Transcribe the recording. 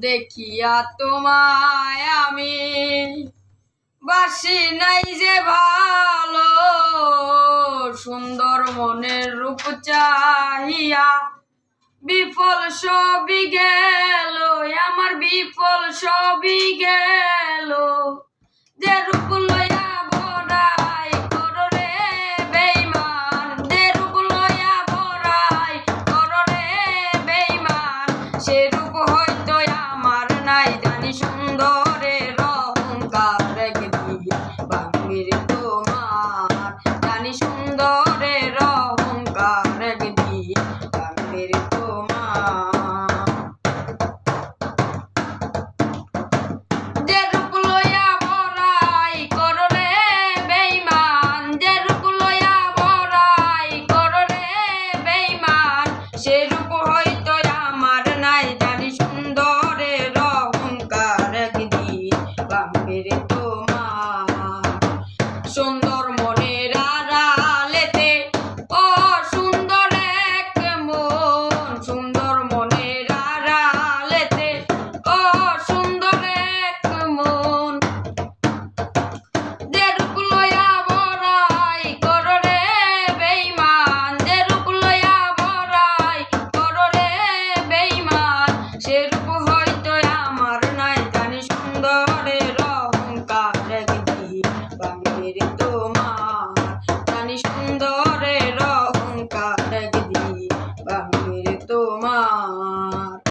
দেখিয়া তোমায় আমি বাসি নাই যে ভালো, সুন্দর মনের রূপ চাহিয়া। বিফল সবই গেল, আমার বিফল সবই গেল। cuando